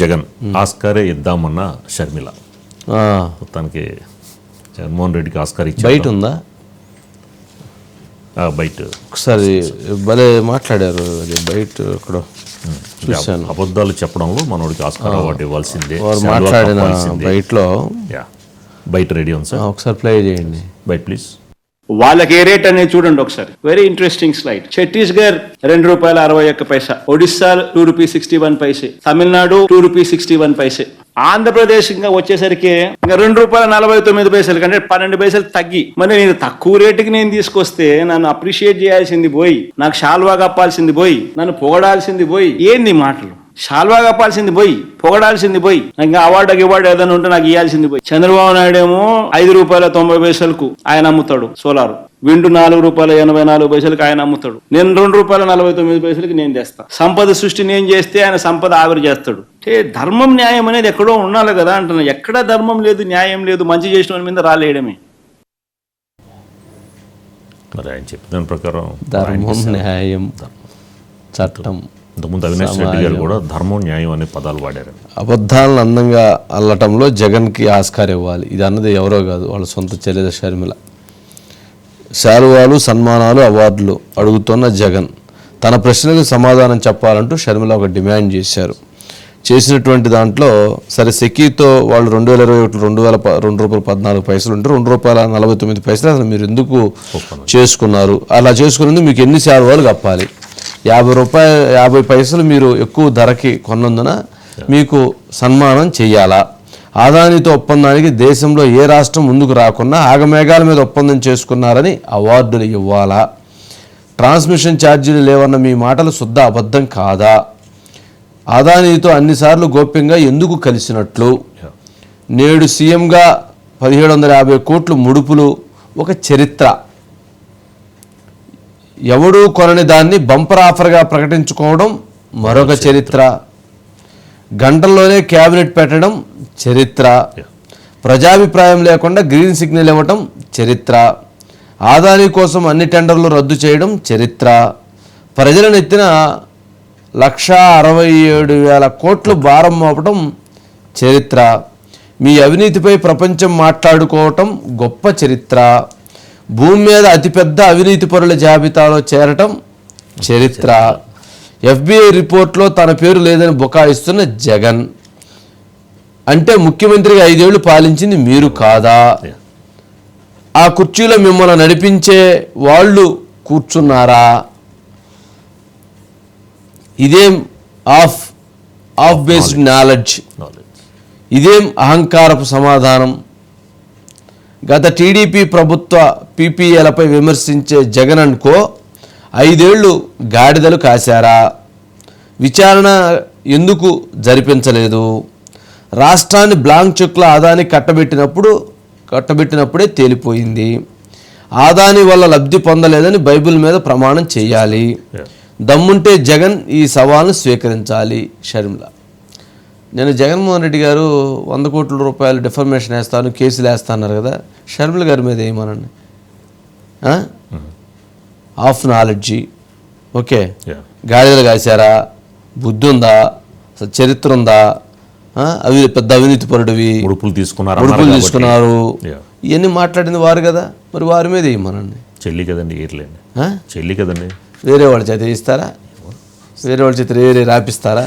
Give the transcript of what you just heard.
జగన్ ఆస్కారే ఇద్దామన్న షర్మిల. మొత్తానికి జగన్మోహన్ రెడ్డికి ఆస్కార్ ఇచ్చారు. బయట ఉందా? బయట ఒకసారి భలే మాట్లాడారు అది బయట ఇక్కడ చూశాను. అబద్ధాలు చెప్పడంలో మనోడికి ఆస్కార్ అవార్డు ఇవ్వాల్సిందే మాట్లాడిన. బయటలో యా. బయట రెడీ ఉంది సార్. ఒకసారి ప్లే చేయండి. బయట ప్లీజ్. వాళ్ళకి ఏ రేట్ అనేది చూడండి ఒకసారి. వెరీ ఇంట్రెస్టింగ్ స్లైడ్ ఛత్తీస్గఢ్ రెండు రూపాయల అరవై ఒక్క పైసా. Odisha two rupees sixty one paise. Tamil Nadu two rupees sixty one paise. Andhra Pradesh ఇంకా వచ్చేసరికి ఇంకా రెండు రూపాయల నలభై తొమ్మిది పైసలు కంటే పన్నెండు పైసలు తగ్గి. మరి నేను తక్కువ రేటుకి నేను తీసుకొస్తే నన్ను అప్రిషియేట్ చేయాల్సింది పోయి నాకు షాల్వా కప్పాల్సింది పోయి నన్ను పొగడాల్సింది పోయి ఏంది మాటలు? షాల్వా కప్పాల్సింది పోయి పొగడాల్సింది పోయి నాకు ఇంకా అవార్డు అవార్డు ఏదైనా ఉంటే నాకు ఇవ్వాల్సింది పోయి. చంద్రబాబు నాయుడు ఏమో ఐదు రూపాయల తొంభై పైసలకు ఆయన అమ్ముతాడు సోలార్. విండు నాలుగు రూపాయల ఎనభై నాలుగు పైసలకు ఆయన అమ్ముతాడు. నేను రెండు రూపాయల నలభై తొమ్మిది పైసలకి నేను చేస్తా సంపద సృష్టి నేను చేస్తే ఆయన సంపద ఆవిరి చేస్తాడు. అంటే ధర్మం న్యాయం అనేది ఎక్కడో ఉండాలి కదా అంటున్నా. ఎక్కడ ధర్మం లేదు న్యాయం లేదు మంచి చేసిన మీద రాలేయడమే. మరి ఆయన చెప్పిన ప్రకారం ధర్మం న్యాయం చట్టం. ఇంతకుముందు అవినాష్ రెడ్డి గారు కూడా ధర్మం న్యాయం అనే పదాలు వాడారు. అబద్ధాలను అందంగా అల్లటంలో జగన్కి ఆస్కార్ ఇవ్వాలి. ఇది అన్నది ఎవరో కాదు వాళ్ళ సొంత చెల్లెల షర్మిల. శాలువాలు సన్మానాలు అవార్డులు అడుగుతున్న జగన్. తన ప్రశ్నలకు సమాధానం చెప్పాలంటూ షర్మిల ఒక డిమాండ్ చేశారు. చేసినటువంటి దాంట్లో సరే సెకీతో వాళ్ళు రెండు వేల ఇరవై ఒకటి రెండు వేల రెండు రూపాయల పద్నాలుగు పైసలు ఉంటే రెండు రూపాయల నలభై తొమ్మిది పైసలు అసలు మీరు ఎందుకు చేసుకున్నారు? అలా చేసుకున్నందుకు మీకు ఎన్ని శాలువాలు కప్పాలి? యాభై రూపాయలు యాభై పైసలు మీరు ఎక్కువ ధరకి కొన్నందున మీకు సన్మానం చేయాలా ఆదానితో ఒప్పందానికి దేశంలో ఏ రాష్ట్రం ముందుకు రాకుండా ఆగమేఘాల మీద ఒప్పందం చేసుకున్నారని అవార్డులు ఇవ్వాలా? ట్రాన్స్మిషన్ ఛార్జీలు లేవన్న మీ మాటలు శుద్ధ అబద్ధం కాదా? అదానీతో అన్నిసార్లు గోప్యంగా ఎందుకు కలిసినట్లు? నేడు సీఎంగా పదిహేడు వందల యాభై కోట్లు ముడుపులు ఒక చరిత్ర. ఎవడూ కొనని దాన్ని బంపర్ ఆఫర్గా ప్రకటించుకోవడం మరొక చరిత్ర. గంటల్లోనే క్యాబినెట్ పెట్టడం చరిత్ర. ప్రజాభిప్రాయం లేకుండా గ్రీన్ సిగ్నల్ ఇవ్వటం చరిత్ర. ఆదాని కోసం అన్ని టెండర్లు రద్దు చేయడం చరిత్ర. ప్రజలను ఎత్తిన లక్ష అరవై ఏడు వేల కోట్లు భారం మోపటం చరిత్ర. మీ అవినీతిపై ప్రపంచం మాట్లాడుకోవటం గొప్ప చరిత్ర. భూమి మీద అతిపెద్ద అవినీతి పరుల జాబితాలో చేరటం చరిత్ర. ఎఫ్బిఐ రిపోర్ట్లో తన పేరు లేదని బుకాయిస్తున్న జగన్. అంటే ముఖ్యమంత్రిగా ఐదేళ్ళు పాలించింది మీరు కాదా? ఆ కుర్చీలో మిమ్మల్ని నడిపించే వాళ్ళు కూర్చున్నారా? ఇదేం half half based knowledge. Knowledge ఇదేం అహంకారపు సమాధానం? గత టీడీపీ ప్రభుత్వ పీపీఏలపై విమర్శించే జగన్ అనుకో ఐదేళ్ళు గాడిదలు కాశారా? విచారణ ఎందుకు జరిపించలేదు? రాష్ట్రాన్ని బ్లాంక్ చెక్ల ఆదాని కట్టబెట్టినప్పుడు కట్టబెట్టినప్పుడే తేలిపోయింది. ఆదాని వల్ల లబ్ధి పొందలేదని బైబిల్ మీద ప్రమాణం చేయాలి. దమ్ముంటే జగన్ ఈ సవాల్ను స్వీకరించాలి. షర్మిల నేను జగన్మోహన్ రెడ్డి గారు వంద కోట్ల రూపాయలు డిఫర్మేషన్ వేస్తాను కేసులు వేస్తాన్నారు కదా. షర్మిల గారి మీద ఏమనండి? Half knowledge. ఓకే. గాడిదలు కాశారా? బుద్ధి ఉందా? చరిత్ర ఉందా? అవి పెద్ద అవినీతి పరుడివి. ముడుపులు తీసుకున్నారు కాబట్టి. తీసుకున్నారు. ఇవన్నీ మాట్లాడింది వారు కదా. మరి వారి మీద ఏమనండి? చెల్లి కదండి ఏర్లేండి? చెల్లి కదండి. వేరే వాళ్ళ చేత ఇస్తారా వేరే వాళ్ళ చేత వేరే రాపిస్తారా?